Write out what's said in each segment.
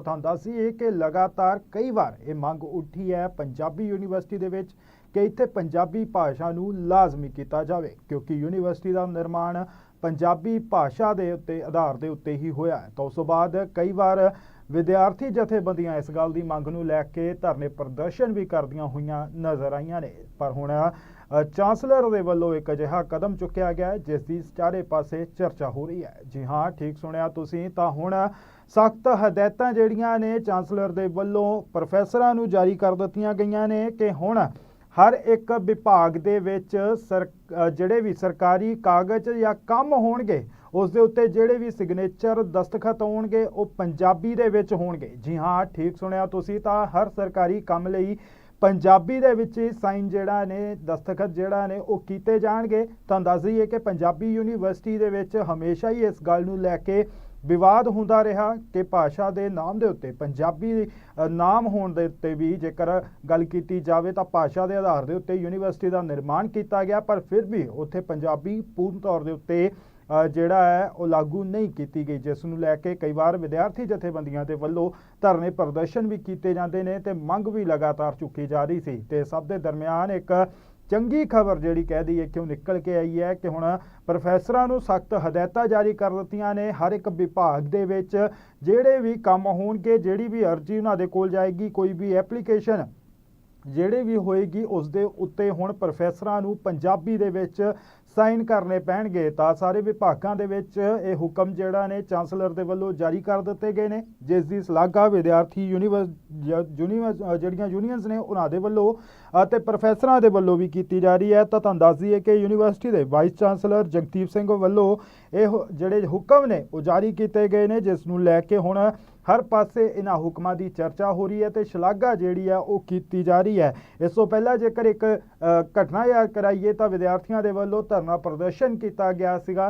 ਤੁਹਾਨੂੰ ਦੱਸੀਏ ਕਿ ਲਗਾਤਾਰ ਕਈ ਵਾਰ ਇਹ ਮੰਗ ਉੱਠੀ ਹੈ ਪੰਜਾਬੀ ਯੂਨੀਵਰਸਿਟੀ ਦੇ ਵਿੱਚ ਕਿ ਇੱਥੇ ਪੰਜਾਬੀ ਭਾਸ਼ਾ ਨੂੰ ਲਾਜ਼ਮੀ ਕੀਤਾ ਜਾਵੇ, ਕਿਉਂਕਿ ਯੂਨੀਵਰਸਿਟੀ ਦਾ ਨਿਰਮਾਣ ਪੰਜਾਬੀ ਭਾਸ਼ਾ ਦੇ ਉੱਤੇ ਆਧਾਰ ਦੇ ਉੱਤੇ ਹੀ ਹੋਇਆ ਹੈ। ਤਾਂ ਉਸ ਤੋਂ ਬਾਅਦ ਕਈ ਵਾਰ ਵਿਦਿਆਰਥੀ ਜਥੇਬੰਦੀਆਂ ਇਸ ਗੱਲ ਦੀ ਮੰਗ ਨੂੰ ਲੈ ਕੇ ਧਰਨੇ ਪ੍ਰਦਰਸ਼ਨ ਵੀ ਕਰਦੀਆਂ ਹੋਈਆਂ ਨਜ਼ਰ ਆਈਆਂ ਨੇ। ਪਰ ਹੁਣ ਚਾਂਸਲਰ ਦੇ ਵੱਲੋਂ ਇੱਕ ਅਜਿਹਾ ਕਦਮ ਚੁੱਕਿਆ ਗਿਆ ਜਿਸ ਦੀ ਚਾਰੇ ਪਾਸੇ ਚਰਚਾ ਹੋ ਰਹੀ ਹੈ। ਜੀ ਹਾਂ, ਠੀਕ ਸੁਣਿਆ ਤੁਸੀਂ। ਤਾਂ ਹੁਣ ਸਖਤ ਹਦਾਇਤਾਂ ਜਿਹੜੀਆਂ ਨੇ ਚਾਂਸਲਰ ਦੇ ਵੱਲੋਂ ਪ੍ਰੋਫੈਸਰਾਂ ਨੂੰ ਜਾਰੀ ਕਰ ਦਿੱਤੀਆਂ ਗਈਆਂ ਨੇ ਕਿ ਹੁਣ ਹਰ ਇੱਕ ਵਿਭਾਗ ਦੇ ਵਿੱਚ ਸਰ ਜਿਹੜੇ ਵੀ ਸਰਕਾਰੀ ਕਾਗਜ਼ ਜਾਂ ਕੰਮ ਹੋਣਗੇ, ਉਸ ਦੇ ਉੱਤੇ ਜਿਹੜੇ ਵੀ ਸਿਗਨੇਚਰ ਦਸਤਖਤ ਹੋਣਗੇ, ਉਹ ਪੰਜਾਬੀ ਦੇ ਵਿੱਚ ਹੋਣਗੇ। ਜੀ ਹਾਂ, ਠੀਕ ਸੁਣਿਆ ਤੁਸੀਂ ਤਾਂ ਹਰ ਸਰਕਾਰੀ ਕੰਮ ਲਈ ਪੰਜਾਬੀ ਦੇ ਵਿੱਚ ਹੀ ਸਾਈਨ ਜਿਹੜਾ ਨੇ, ਦਸਤਖਤ ਜਿਹੜਾ ਨੇ, ਉਹ ਕੀਤੇ ਜਾਣਗੇ। ਤਾਂ ਦੱਸ ਦਈਏ ਕਿ ਪੰਜਾਬੀ ਯੂਨੀਵਰਸਿਟੀ ਦੇ ਵਿੱਚ ਹਮੇਸ਼ਾ ਹੀ ਇਸ ਗੱਲ ਨੂੰ ਲੈ ਕੇ ਵਿਵਾਦ ਹੁੰਦਾ ਰਿਹਾ ਕਿ ਭਾਸ਼ਾ ਦੇ ਨਾਮ ਦੇ ਉੱਤੇ, ਪੰਜਾਬੀ ਨਾਮ ਹੋਣ ਦੇ ਉੱਤੇ ਵੀ ਜੇਕਰ ਗੱਲ ਕੀਤੀ ਜਾਵੇ ਤਾਂ ਭਾਸ਼ਾ ਦੇ ਆਧਾਰ ਦੇ ਉੱਤੇ ਯੂਨੀਵਰਸਿਟੀ ਦਾ ਨਿਰਮਾਣ ਕੀਤਾ ਗਿਆ, ਪਰ ਫਿਰ ਵੀ ਉੱਥੇ ਪੰਜਾਬੀ ਪੂਰਨ ਤੌਰ ਦੇ ਉੱਤੇ ਜਿਹੜਾ ਹੈ, ਉਹ ਲਾਗੂ ਨਹੀਂ ਕੀਤੀ ਗਈ, ਜਿਸ ਨੂੰ ਲੈ ਕੇ ਕਈ ਵਾਰ ਵਿਦਿਆਰਥੀ ਜਥੇਬੰਦੀਆਂ ਦੇ ਵੱਲੋਂ ਧਰਨੇ ਪ੍ਰਦਰਸ਼ਨ ਵੀ ਕੀਤੇ ਜਾਂਦੇ ਨੇ ਤੇ ਮੰਗ ਵੀ ਲਗਾਤਾਰ ਚੁੱਕੀ ਜਾ ਰਹੀ ਸੀ ਤੇ ਸਭ ਦੇ ਦਰਮਿਆਨ ਇੱਕ ਚੰਗੀ ਖਬਰ ਜਿਹੜੀ ਕਹਿ ਦਈਏ ਕਿਉਂ ਨਿਕਲ ਕੇ ਆਈ ਹੈ ਕਿ ਹੁਣ ਪ੍ਰੋਫੈਸਰਾਂ ਨੂੰ ਸਖਤ ਹਦਾਇਤਾਂ ਜਾਰੀ ਕਰ ਦਿੱਤੀਆਂ ਨੇ ਹਰ ਇੱਕ ਵਿਭਾਗ ਦੇ ਵਿੱਚ, ਜਿਹੜੇ ਵੀ ਕੰਮ ਹੋਣਗੇ, ਜਿਹੜੀ ਵੀ ਅਰਜ਼ੀ ਉਹਨਾਂ ਦੇ ਕੋਲ ਜਾਏਗੀ, ਕੋਈ ਵੀ ਐਪਲੀਕੇਸ਼ਨ ਜਿਹੜੇ ਵੀ ਹੋਏਗੀ, ਉਸ ਦੇ ਉੱਤੇ ਹੁਣ ਪ੍ਰੋਫੈਸਰਾਂ ਨੂੰ ਪੰਜਾਬੀ ਦੇ ਵਿੱਚ ਸਾਈਨ ਕਰਨੇ ਪੈਣਗੇ, ਤਾਂ ਸਾਰੇ ਵਿਭਾਗਾਂ ਦੇ ਵਿੱਚ ਇਹ ਹੁਕਮ ਜਿਹੜਾ ਨੇ ਚਾਂਸਲਰ ਦੇ ਵੱਲੋਂ ਜਾਰੀ ਕਰ ਦਿੱਤੇ ਗਏ ਨੇ, ਜਿਸ ਦੀ ਸ਼ਲਾਘਾ ਵਿਦਿਆਰਥੀ ਯੂਨੀਵਰਸ ਜਿਹੜੀਆਂ ਯੂਨੀਅਨਸ ਨੇ, ਉਹਨਾਂ ਦੇ ਵੱਲੋਂ ਅਤੇ ਪ੍ਰੋਫੈਸਰਾਂ ਦੇ ਵੱਲੋਂ ਵੀ ਕੀਤੀ ਜਾ ਰਹੀ ਹੈ। ਤਾਂ ਤੁਹਾਨੂੰ ਦੱਸ ਦਈਏ ਕਿ ਯੂਨੀਵਰਸਿਟੀ ਦੇ ਵਾਈਸ ਚਾਂਸਲਰ ਜਗਦੀਪ ਸਿੰਘ ਵੱਲੋਂ ਇਹ ਜਿਹੜੇ ਹੁਕਮ ਨੇ, ਉਹ ਜਾਰੀ ਕੀਤੇ ਗਏ ਨੇ, ਜਿਸ ਨੂੰ ਲੈ ਕੇ ਹੁਣ ਹਰ ਪਾਸੇ ਇਹਨਾਂ ਹੁਕਮਾਂ ਦੀ ਚਰਚਾ ਹੋ ਰਹੀ ਹੈ ਤੇ ਸ਼ਲਾਘਾ ਜਿਹੜੀ ਹੈ ਉਹ ਕੀਤੀ ਜਾ ਰਹੀ ਹੈ। ਇਸ ਤੋਂ ਪਹਿਲਾਂ ਜੇਕਰ ਇੱਕ ਘਟਨਾ ਯਾਦ ਕਰਾਈਏ ਤਾਂ ਵਿਦਿਆਰਥੀਆਂ ਦੇ ਵੱਲੋਂ ਧਰਨਾ ਪ੍ਰਦਰਸ਼ਨ ਕੀਤਾ ਗਿਆ ਸੀਗਾ।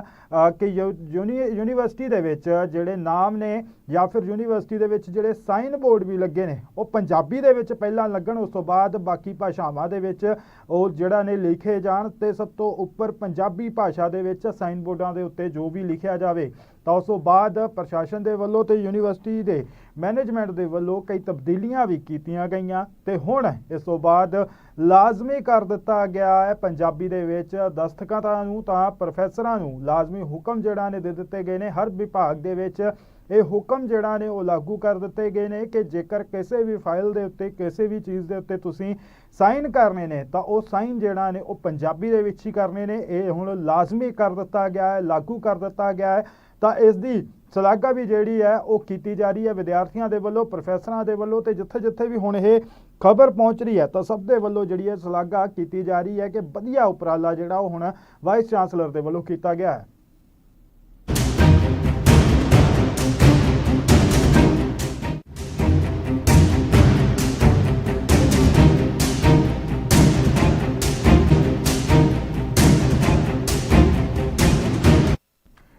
ਕਿ ਯੂ- ਯੂਨੀ- ਯੂਨੀਵਰਸਿਟੀ ਦੇ ਵਿੱਚ ਜਿਹੜੇ ਨਾਮ ਨੇ ਜਾਂ ਫਿਰ ਯੂਨੀਵਰਸਿਟੀ ਦੇ ਵਿੱਚ ਜਿਹੜੇ ਸਾਈਨ ਬੋਰਡ ਵੀ ਲੱਗੇ ਨੇ, ਉਹ ਪੰਜਾਬੀ ਦੇ ਵਿੱਚ ਪਹਿਲਾਂ ਲੱਗਣ, ਉਸ ਤੋਂ ਬਾਅਦ ਬਾਕੀ ਭਾਸ਼ਾਵਾਂ ਦੇ ਵਿੱਚ ਉਹ ਜਿਹੜਾ ਨੇ ਲਿਖੇ ਜਾਣ ਤੇ ਸਭ ਤੋਂ ਉੱਪਰ ਪੰਜਾਬੀ ਭਾਸ਼ਾ ਦੇ ਵਿੱਚ ਸਾਈਨ ਬੋਰਡਾਂ ਦੇ ਉੱਤੇ ਜੋ ਵੀ ਲਿਖਿਆ ਜਾਵੇ, ਤਾਂ ਉਸ ਤੋਂ ਬਾਅਦ ਪ੍ਰਸ਼ਾਸਨ ਦੇ ਵੱਲੋਂ ਤੇ ਯੂਨੀਵਰਸਿਟੀ ਦੇ ਮੈਨੇਜਮੈਂਟ ਦੇ ਵੱਲੋਂ ਕਈ ਤਬਦੀਲੀਆਂ ਵੀ ਕੀਤੀਆਂ ਗਈਆਂ ਤੇ ਹੁਣ ਇਸ ਤੋਂ ਬਾਅਦ ਲਾਜ਼ਮੀ ਕਰ ਦਿੱਤਾ ਗਿਆ ਹੈ। ਪੰਜਾਬੀ ਦੇ ਵਿੱਚ ਦਸਤਖਤਾਂ ਨੂੰ ਤਾਂ ਪ੍ਰੋਫੈਸਰਾਂ ਨੂੰ ਲਾਜ਼ਮੀ ਹੁਕਮ ਜਿਹੜਾ ਨੇ ਦੇ ਦਿੱਤੇ ਗਏ ਨੇ। ਹਰ ਵਿਭਾਗ ਦੇ ਵਿੱਚ ਇਹ ਹੁਕਮ ਜਿਹੜਾ ਨੇ ਉਹ ਲਾਗੂ ਕਰ ਦਿੱਤੇ ਗਏ ਨੇ ਕਿ ਜੇਕਰ ਕਿਸੇ ਵੀ ਫਾਈਲ ਦੇ ਉੱਤੇ ਕਿਸੇ ਵੀ ਚੀਜ਼ ਦੇ ਉੱਤੇ ਤੁਸੀਂ ਸਾਈਨ ਕਰਨੇ ਨੇ, ਤਾਂ ਉਹ ਸਾਈਨ ਜਿਹੜਾ ਨੇ ਉਹ ਪੰਜਾਬੀ ਦੇ ਵਿੱਚ ਹੀ ਕਰਨੇ ਨੇ। ਇਹ ਹੁਣ ਲਾਜ਼ਮੀ ਕਰ ਦਿੱਤਾ ਗਿਆ ਹੈ, ਲਾਗੂ ਕਰ ਦਿੱਤਾ ਗਿਆ ਹੈ। ਤਾਂ ਇਸ ਦੀ ਸ਼ਲਾਘਾ ਵੀ ਜਿਹੜੀ ਹੈ ਉਹ ਕੀਤੀ ਜਾ ਰਹੀ ਹੈ। ਵਿਦਿਆਰਥੀਆਂ ਦੇ ਵੱਲੋਂ, ਪ੍ਰੋਫੈਸਰਾਂ ਦੇ ਵੱਲੋਂ ਤੇ ਜਿੱਥੇ ਜਿੱਥੇ ਵੀ ਹੁਣ ਇਹ ਖਬਰ ਪਹੁੰਚ ਰਹੀ ਹੈ, ਤਾਂ ਸਭ ਦੇ ਵੱਲੋਂ ਜਿਹੜੀ ਹੈ ਸ਼ਲਾਘਾ ਕੀਤੀ ਜਾ ਰਹੀ ਹੈ ਕਿ ਵਧੀਆ ਉਪਰਾਲਾ ਜਿਹੜਾ ਉਹ ਹੁਣ ਵਾਈਸ ਚਾਂਸਲਰ ਦੇ ਵੱਲੋਂ ਕੀਤਾ ਗਿਆ ਹੈ।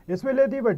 ਇਸ ਵੇਲੇ ਦੀ ਵੱਡੀ